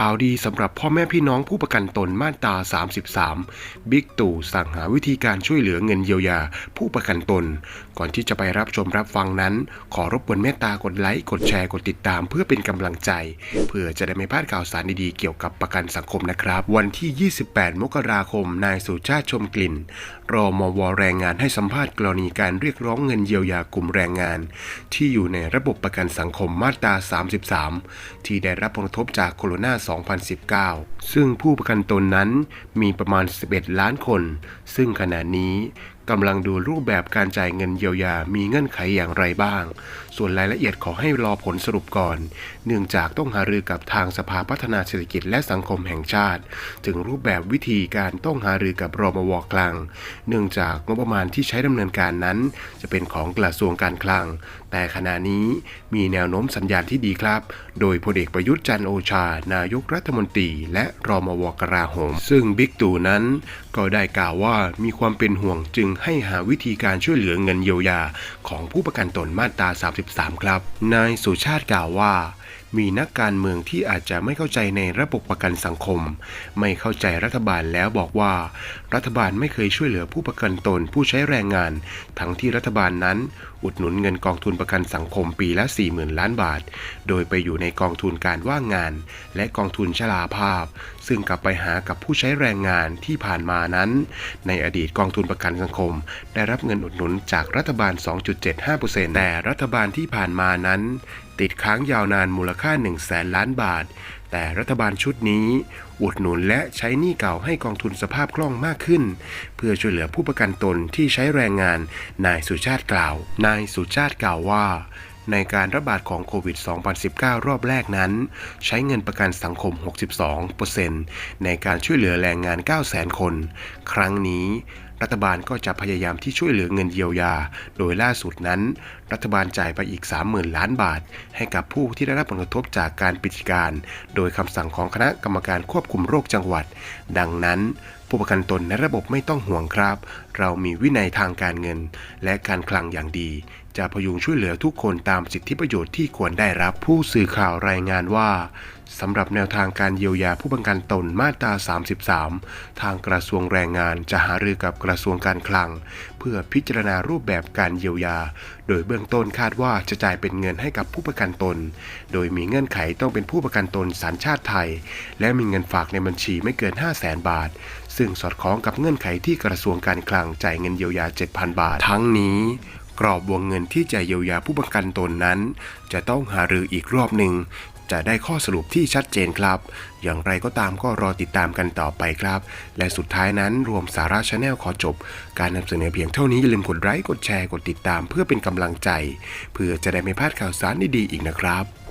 ข่าวดีสำหรับพ่อแม่พี่น้องผู้ประกันตนมาตรา 33 บิ๊กตู่สั่งหาวิธีการช่วยเหลือเงินเยียวยา ผู้ประกันตน ก่อนที่จะไปรับชมรับฟังนั้น ขอรบกวนเมตตากดไลค์กดแชร์กดติดตาม เพื่อเป็นกำลังใจ เพื่อจะได้ไม่พลาดข่าวสารดีๆเกี่ยวกับประกันสังคมนะครับ วันที่ 28 มกราคม นายสุชาติชมกลิ่น รอมวแรงงานให้สัมภาษณ์กรณีการเรียกร้องเงินเยียวยากลุ่มแรงงาน ที่อยู่ในระบบประกันสังคมมาตรา 33 ที่ได้รับผลกระทบจากโคโรนา2019 ซึ่งผู้ประกันตนนั้นมีประมาณ 11 ล้านคน ซึ่งขณะนี้กำลังดูรูปแบบการจ่ายเงินเยียวยา มีเงื่อนไขอย่างไรบ้าง ส่วนรายละเอียดขอให้รอผลสรุปก่อน เนื่องจากต้องหารือกับทางสภาพัฒนาเศรษฐกิจและสังคมแห่งชาติ ถึงรูปแบบวิธีการต้องหารือกับรมวกลาง เนื่องจากงบประมาณที่ใช้ดำเนินการนั้น จะเป็นของกระทรวงการคลัง แต่ขณะนี้มีแนวโน้มสัญญาณที่ดีครับ โดยพลเอกประยุทธ์จันทร์โอชานายกรัฐมนตรี และรมวกราโหม ซึ่งบิ๊กตู่นั้น ก็ได้กล่าวว่ามีความเป็นห่วงจึงให้หาวิธีการช่วยเหลือเงินเยียวยา ของผู้ประกันตนมาตรา 33 ครับ นายสุชาติกล่าวว่า มีนักการเมืองที่อาจจะไม่เข้าใจในระบบประกันสังคม ไม่เข้าใจรัฐบาลแล้วบอกว่า รัฐบาลไม่เคยช่วยเหลือผู้ประกันตนผู้ใช้แรงงาน ทั้งที่รัฐบาลนั้น อุดหนุนเงินกองทุนประกันสังคมปีละ 40,000 ล้านบาท โดยไปอยู่ในกองทุนการว่างงาน และกองทุนชราภาพ ซึ่งกลับไปหากับผู้ใช้แรงงานที่ผ่านมานั้น ในอดีตกองทุนประกันสังคม ได้รับเงินอุดหนุนจากรัฐบาล 2.75%แต่รัฐบาลที่ผ่านมานั้นติดค้างยาวนานมูลค่า1แสนล้านบาท แต่รัฐบาลชุดนี้ อุดหนุนและใช้หนี้เก่าให้กองทุนสภาพคล่องมากขึ้น เพื่อช่วยเหลือผู้ประกันตนที่ใช้แรงงาน นายสุชาติกล่าว นายสุชาติกล่าวว่าในการระบาดของโควิด 2019 รอบแรกนั้น ใช้เงินประกันสังคม 62%ในการช่วยเหลือแรงงาน 900,000 คน ครั้งนี้รัฐบาลก็จะพยายามที่ช่วยเหลือเงินเยียวยา โดยล่าสุดนั้น รัฐบาลจ่ายไปอีก 30,000 ล้านบาท ให้กับผู้ที่ได้รับผลกระทบจากการปิดการ โดยคำสั่งของคณะกรรมการควบคุมโรคจังหวัด ดังนั้นผู้ประกันตนในระบบไม่ต้องห่วงครับ เรามีวินัยทางการเงิน และการคลังอย่างดี จะพยุงช่วยเหลือทุกคนตามสิทธิประโยชน์ที่ควรได้รับผู้สื่อข่าวรายงานว่าสำหรับแนวทางการเยียวยาผู้ประกันตนมาตรา 33 ทางกระทรวงแรงงานจะหารือกับกระทรวงการคลัง เพื่อพิจารณารูปแบบการเยียวยา โดยเบื้องต้นคาดว่าจะจ่ายเป็นเงินให้กับผู้ประกันตน โดยมีเงื่อนไขต้องเป็นผู้ประกันตนสัญชาติไทย และมีเงินฝากในบัญชีไม่เกิน 5 0 0แสนบาท ซึ่งสอดคล้องกับเงื่อนไขที่กระทรวงการคลังจ่ายเงินเยียวยา 7,000 บาท ทั้งนี้กรอบวงเงินที่จะเยียวยาผู้ประกันตนนั้น จะต้องหารืออีกรอบหนึ่ง จะได้ข้อสรุปที่ชัดเจนครับ อย่างไรก็ตามก็รอติดตามกันต่อไปครับ และสุดท้ายนั้นรวมสาระชาแนลขอจบ การนำเสนอเพียงเท่านี้อย่าลืมกดไลค์กดแชร์กดติดตาม เพื่อเป็นกำลังใจ เพื่อจะได้ไม่พลาดข่าวสารดีๆอีกนะครับ